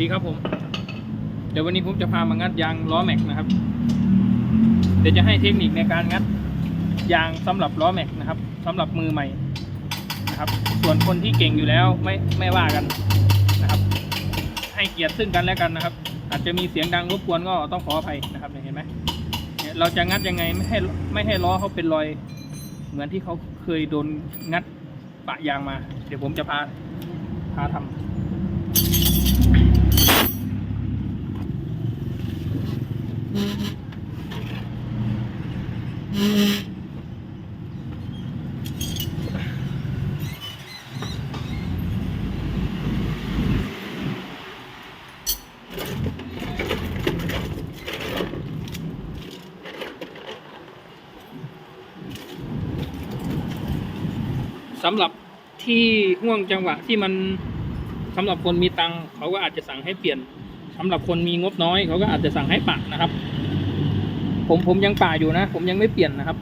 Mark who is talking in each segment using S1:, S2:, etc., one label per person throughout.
S1: ดีครับผม เดี๋ยววันนี้ผมจะพามางัดยางล้อแม็กนะครับ เดี๋ยวจะให้เทคนิคในการงัดยางสำหรับล้อแม็กนะครับสำหรับมือใหม่นะครับ ส่วนคนที่เก่งอยู่แล้วไม่ไม่ว่ากันนะครับ ให้เกียรติซึ่งกันและกันนะครับ อาจจะมีเสียงดังรบกวนก็ต้องขออภัยนะครับเนี่ยเห็นไหมเนี่ยเราจะงัดยังไงไม่ให้ไม่ให้ล้อเขาเป็นรอย เหมือนที่เขาเคยโดนงัดปะยางมา เดี๋ยวผมจะพาพาทำ สำหรับที่ห่วงจังหวะที่มันสำหรับคนมีตังเขาก็อาจจะสั่งให้เปลี่ยน สำหรับคนมีงบน้อยเขาก็อาจจะสั่งให้ปะนะครับ ผมผมยังปะอยู่นะ ผมยังไม่เปลี่ยนนะครับ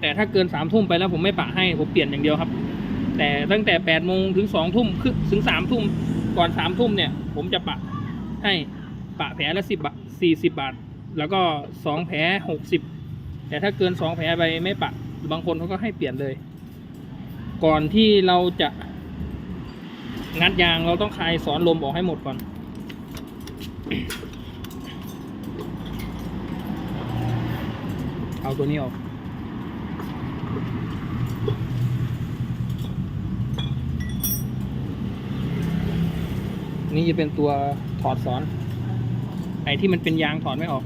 S1: แต่ถ้าเกินสามทุ่มไปแล้วผมไม่ปะให้ผมเปลี่ยนอย่างเดียวครับ แต่ตั้งแต่แปดโมงถึงสองทุ่มคือถึงสามทุ่มก่อนสามทุ่มเนี่ย ผมจะปะให้ปะแผลละสิบบาทสี่สิบบาท แล้วก็สองแผลหกสิบแต่ถ้าเกินสองแผลไปไม่ปะ บางคนเขาก็ให้เปลี่ยนเลย ก่อนที่เราจะงัดยางเราต้องคลายสอนลมออกให้หมดก่อน เอาตัวนี้ออกนี่จะเป็นตัวถอดสอนไอ้ที่มันเป็นยางถอดไม่ออก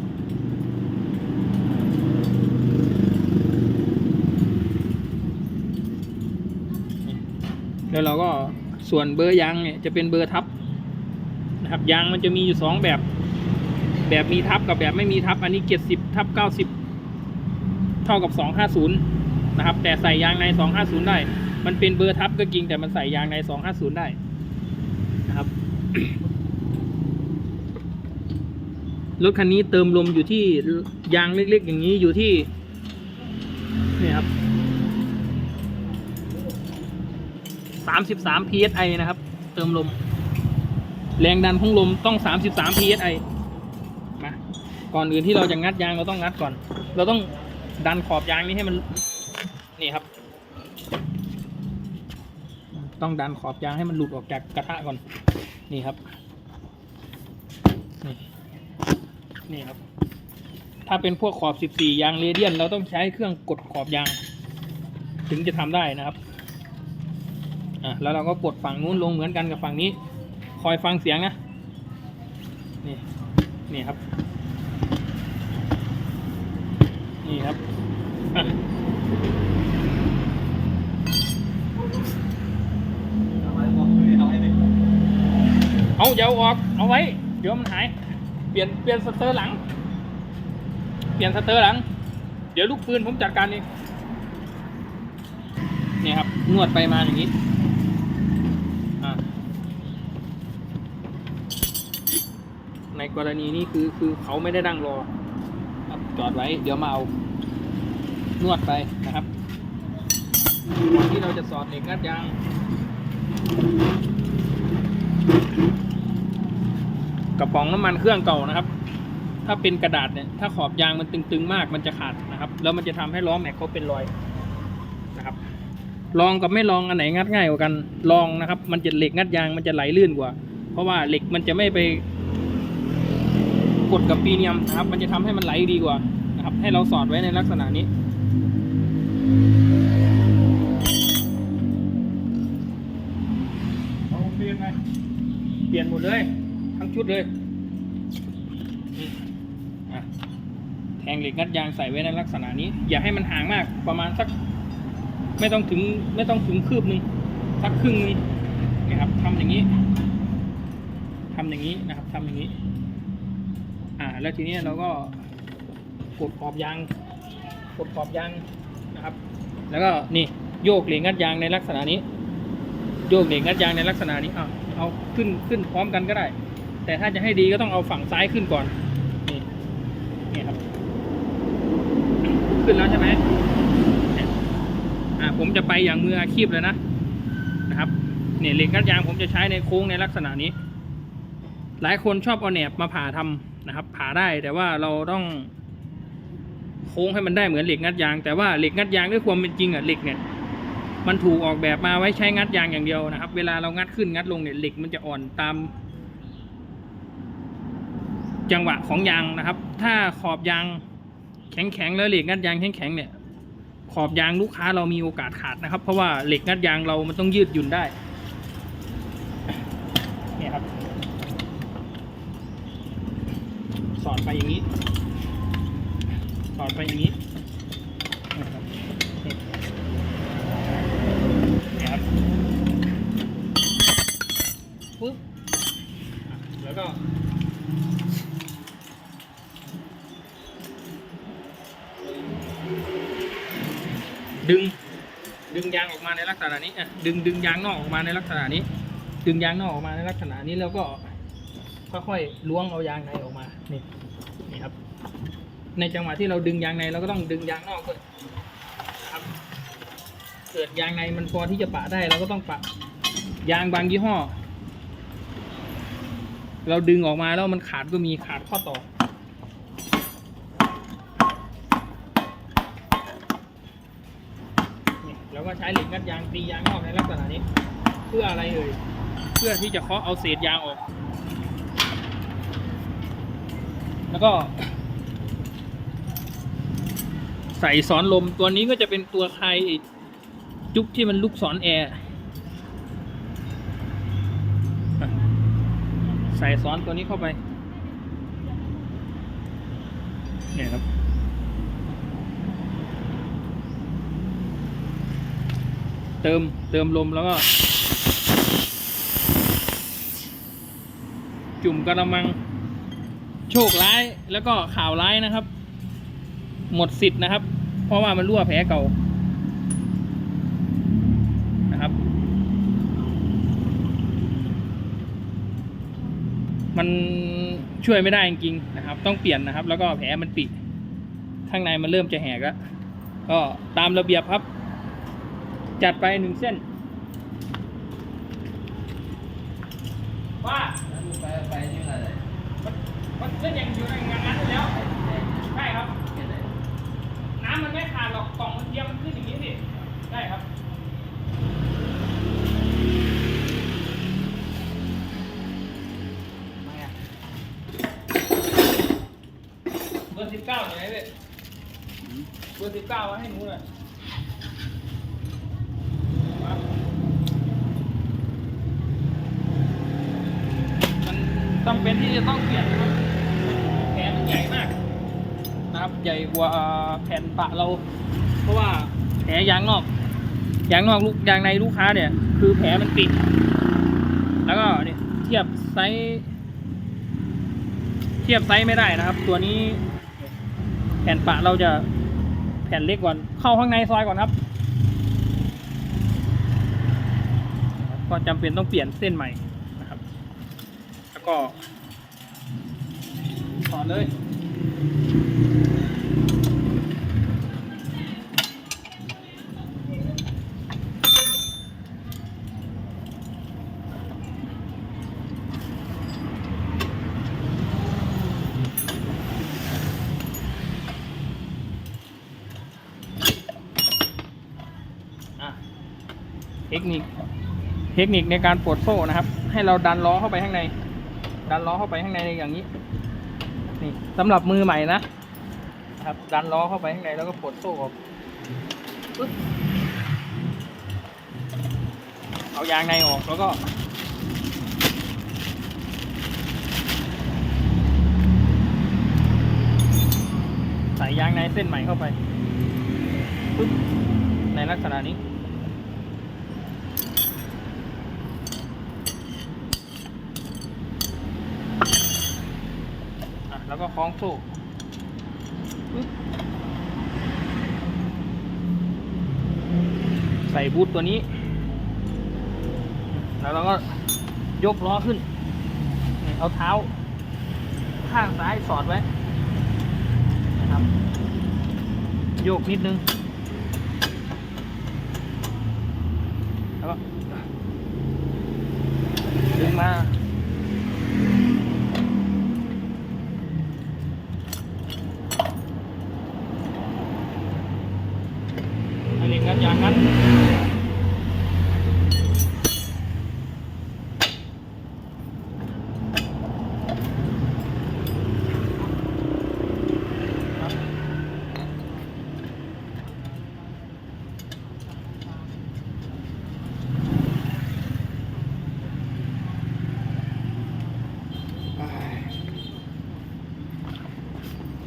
S1: แล้วเราก็ส่วนเบอร์ยางเนี่ยจะเป็นเบอร์ทับ นะครับยางมันจะมีอยู่สองแบบ แบบมีทับกับแบบไม่มีทับ อันนี้เจ็ดสิบทับเก้าสิบเท่ากับสองห้าศูนย์นะครับ แต่ใส่ยางในสองห้าศูนย์ได้ มันเป็นเบอร์ทับก็จริงแต่มันใส่ยางในสองห้าศูนย์ได้นะครับรถคันนี้เติมลมอยู่ที่ยางเล็กๆ อย่างนี้อยู่ที่นี่ครับ33 psi นะครับ เติมลม แรงดันของลมต้อง 33 psi มาก่อนอื่นที่เราจะงัดยางเราต้องงัดก่อน เราต้องดันขอบยางนี้ให้มันนี่ครับ ต้องดันขอบยางให้มันหลุดออกจากกระทะก่อนนี่ครับนี่นี่ครับ ถ้าเป็นพวกขอบ 14 ยางเรเดียน เราต้องใช้เครื่องกดขอบยาง ถึงจะทำได้นะครับอะแล้วเราก็กดฝั่งนู้นลงเหมือนกันกับฝั่งนี้ คอยฟังเสียงนะ นี่ นี่ครับ นี่ครับเอาอย่าเอาออก เอาไว้ เดี๋ยวมันหาย เปลี่ยน เปลี่ยนสเตอร์หลัง เปลี่ยนสเตอร์หลัง เดี๋ยวลูกปืนผมจัดการเองนี่ครับ นวดไปมาอย่างนี้ อะใน กรณีนี้คือคือเขาไม่ได้นั่งรอครับจอดไว้เดี๋ยวมาเอานวดไปนะครับก่อนที่เราจะสอดเหล็กงัดยางกระป๋องน้ำมันเครื่องเก่านะครับ ถ้าเป็นกระดาษเนี่ยถ้าขอบยางมันตึงๆมากมันจะขาดนะครับ แล้วมันจะทำให้ล้อแม็กเขาเป็นรอยนะครับ ลองกับไม่ลองอันไหนงัดง่ายกว่ากันลองนะครับ มันจะเหล็กงัดยางมันจะไหลลื่นกว่า เพราะว่าเหล็กมันจะไม่ไป กดกับปีเนียมนะครับ มันจะทำให้มันไหลดีกว่านะครับ ให้เราสอดไว้ในลักษณะนี้
S2: เอาเปลี่ยนไง
S1: เปลี่ยนหมดเลย ทั้งชุดเลยแทงเหล็กงัดยางใส่ไว้ในลักษณะนี้ อย่าให้มันห่างมากประมาณสัก ไม่ต้องถึงไม่ต้องถึงคืบหนึ่งสักครึ่งนึงนะครับทำอย่างนี้ทำอย่างนี้นะครับทำอย่างนี้ แล้วทีนี้เราก็กดขอบยางกดขอบยางนะครับ แล้วก็นี่โยกเหล็กงัดยางในลักษณะนี้ โยกเหล็กงัดยางในลักษณะนี้เอาเอาขึ้นขึ้นพร้อมกันก็ได้ แต่ถ้าจะให้ดีก็ต้องเอาฝั่งซ้ายขึ้นก่อนนี่นี่ครับ ขึ้นแล้วใช่ไหมอ่าผมจะไปอย่างมืออาชีพเลยนะนะครับเนี่ยเหล็กงัดยางผมจะใช้ในโค้งในลักษณะนี้ หลายคนชอบเอาแหนบมาผ่าทำ นะครับ ผ่าได้แต่ว่าเราต้องโค้งให้มันได้เหมือนเหล็กงัดยาง แต่ว่าเหล็กงัดยางด้วยความเป็นจริงอะเหล็กเนี่ยมันถูกออกแบบมาไว้ใช้งัดยางอย่างเดียวนะครับ เวลาเรางัดขึ้นงัดลงเนี่ยเหล็กมันจะอ่อนตาม จังหวะของยางนะครับ ถ้าขอบยางแข็งๆแล้วเหล็กงัดยางแข็งๆเนี่ย ขอบยางลูกค้าเรามีโอกาสขาดนะครับ เพราะว่าเหล็กงัดยางเรามันต้องยืดหยุ่นได้ เนี่ยครับ สอดไปอย่างนี้ สอดไปอย่างนี้นะครับเนี่ครับปุ๊บแล้วก็ดึง ดึงยางออกมาในลักษณะนี้อะดึงดึงยางนอกออกมาในลักษณะนี้ ดึงยางนอกออกมาในลักษณะนี้แล้วก็ค่อยๆล้วงเอายางในออกมา นี่นี่ครับ ในจังหวะที่เราดึงยางในเราก็ต้องดึงยางนอกด้วยครับ เกิดยางในมันพอที่จะปะได้เราก็ต้องปะยางบางยี่ห้อ เราดึงออกมาแล้วมันขาดก็มีขาดข้อต่อนี่ยแล้วก็ใช้เหล็กงัดยางตียางนอกในลักษณะนี้ เพื่ออะไรเอ่ยเพื่อที่จะเคาะเอาเศษยางออก แล้วก็ ใส่สอนลมตัวนี้ก็จะเป็นตัวคลายจุกที่มันลูกศรแอร์ใส่สอนตัวนี้เข้าไป เนี่ยครับ เติมเติมลมแล้วก็ จุ่มกระมัง ชคร้ายแล้วก็ข่าวร้ายนะครับ หมดสิทธิ์นะครับ เพราะว่ามันรั่วแผลเก่านะครับ มันช่วยไม่ได้จริงๆนะครับ ต้องเปลี่ยนนะครับ แล้วก็แผลมันปิข้างในมันเริ่มจะแหกแล้วก็ตามระเบียบครับ จัดไปหนึ่งเส้นว่า
S2: ไปไปนี่อะไร
S1: มันมันเส้นยังอยู่ในงานนั้นอยู่แล้ว ใช่ครับ น้ำมันไม่ขาดหรอกกล่องมันเทียมมันขึ้นอย่างนี้สิใช่ครับ
S2: ม่อะ
S1: เบอร์สิบเก้าไหนเว้ยเบอร์สิบเก้ามาให้หนูหน่อยมามันจำเป็นที่จะต้องเปลี่ยนนะครับ นะครับ ใหญ่กว่าแผ่นปะเรา เพราะว่าแผลยางนอกยางนอกลูกยางในลูกค้าเนี่ย คือแผลมันปิด แล้วก็เนี่ยเทียบไซส์เทียบไซส์ไม่ได้นะครับ ตัวนี้แผ่นปะเราจะแผ่นเล็กก่อนเข้าข้างในซอยก่อนครับ ก็จำเป็นต้องเปลี่ยนเส้นใหม่นะครับ แล้วก็ถอดเลย อะเทคนิค เทคนิคในการปลดโซ่นะครับ ให้เราดันล้อเข้าไปข้างใน ดันล้อเข้าไปข้างในอย่างนี้นี่สำหรับมือใหม่นะครับ ดันล้อเข้าไปข้างในแล้วก็ปลดโซ่ออกปึ๊บเอายางในออกแล้วก็ใส่ยางในเส้นใหม่เข้าไปในลักษณะนี้ แล้วก็คล้องโซ่ปึ๊บใส่บูทตัวนี้ แล้วเราก็ยกล้อขึ้นนี่เอาเท้า ข้างซ้ายสอดไว้นะครับ โยกนิดนึง แล้วก็ดึงมา อย่างนั้น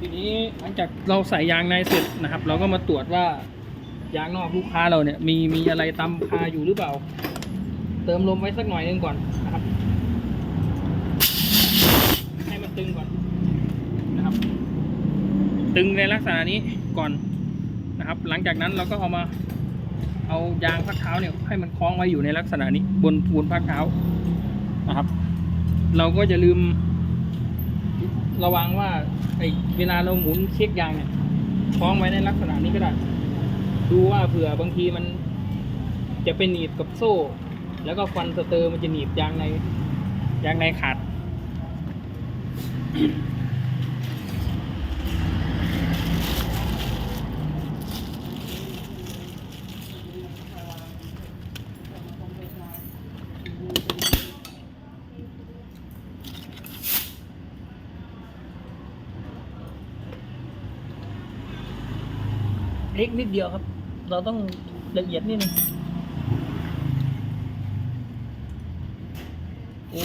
S1: ทีนี้หลังจากเราใส่ยางในเสร็จนะครับ เราก็มาตรวจว่า ยางนอกลูกค้าเราเนี่ยมีมีอะไรตำคาอยู่หรือเปล่า เติมลมไว้สักหน่อยหนึงก่อนนะครับ ให้มันตึงก่อนนะครับ ตึงในลักษณะนี้ก่อนนะครับ หลังจากนั้นเราก็เอามาเอายางพักเท้าเนี่ยให้มันคล้องไว้อยู่ในลักษณะนี้บนบนพักเท้านะครับ เราก็จะลืมระวังว่าไอ้เวลาเราหมุนเช็คยางเนี่ยคล้องไว้ในลักษณะนี้ก็ได้ ดูว่าเผื่อบางทีมัน จะเป็นหนีบกับโซ่ แล้วก็ฟันสเตอร์มันจะหนีบยางในยางในขาดเล็กนิดเดียวครับ เราต้องละเอียดนิดนึงโอ้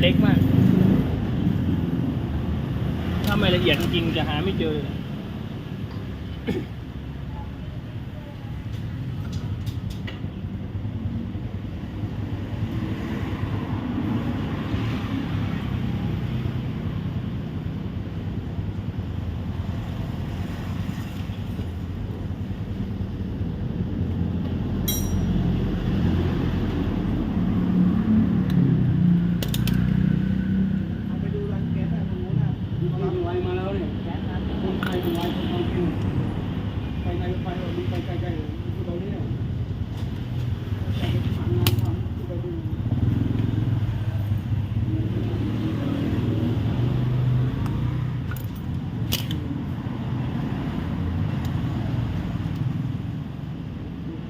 S1: เล็กมาก ถ้าไม่ละเอียดจริงๆจะหาไม่เจอเลย
S2: เอาไปดูรังแก๊สอะตรงนู้นอะดูรับไว้มาแล้วเนี่ยแก๊สนะคนไทยดูไว้คนไทยกินไปไกลไปเออดูไปไกลๆเลยดูตรงนี้เนี่ยไปทำงานทำดูไปดู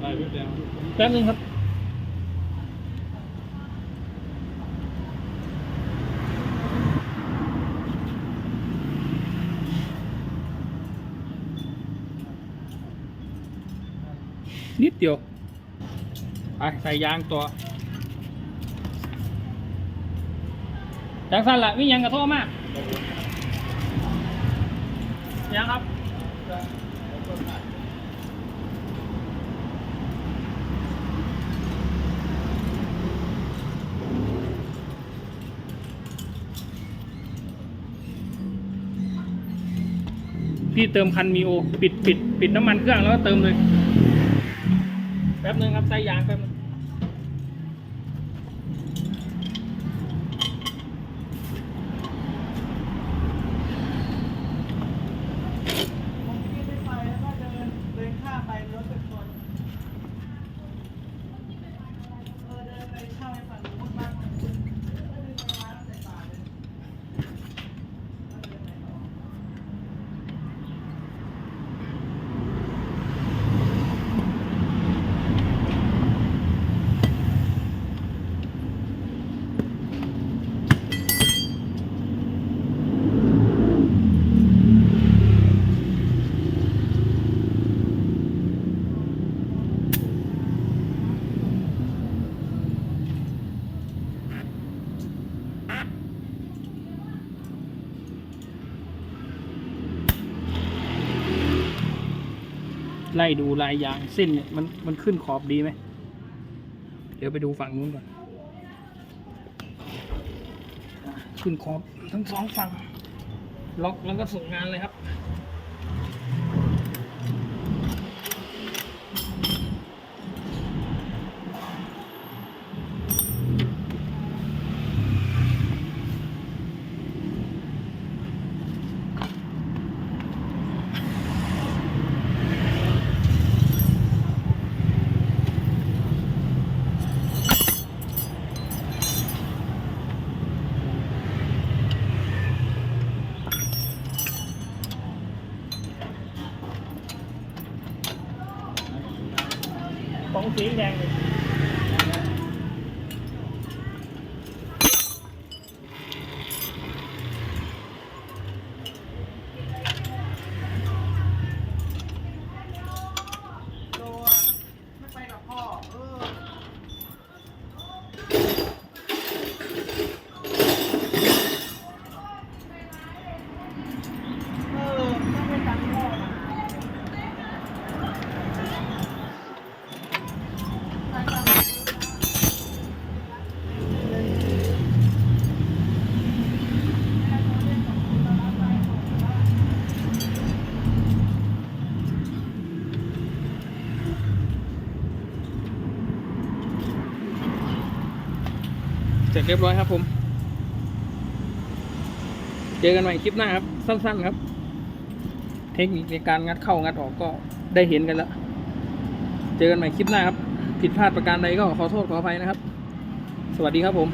S1: ได้แป๊บเดียว แป๊บนึงครับนิดเดียว ไปใส่ยางตัวจังสั้นละมีหยังกระโทษมากยังครับ ที่เติมคันมีโอ ปิดปิดปิดน้ำมันเครื่องแล้วก็เติมเลย แป๊บนึงครับใส่ยางแป๊บนึง
S2: ผมขี่ไม่ไปแล้วก็เดินเดินข้ามไปรถเป็นคนเออเดินไปข้ามไปฝั่งนู้นบ้านมันคุณเออเดินไปร้านใส่บาตรเลยแล้วเดินไปต่อ
S1: ไล่ดูลายยางเส้นเนี่ยมันมันขึ้นขอบดีไหม เดี๋ยวไปดูฝั่งนู้นก่อน ขึ้นขอบทั้งสองฝั่ง ล็อกแล้วก็ส่งงานเลยครับ ของสีแดงเลย
S2: โลอะไม่ไปกับพ่อ เออ เออต้องไปตามพ่อมา
S1: เส ร็จเรียบร้อยครับผม เจอกันใหม่คลิปหน้าครับ สั้นๆครับ เทคนิคในการงัดเข้างัดออกก็ได้เห็นกันแล้ว เจอกันใหม่คลิปหน้าครับ ผิดพลาดประการใดก็ขอโทษขออภัยนะครับ สวัสดีครับผม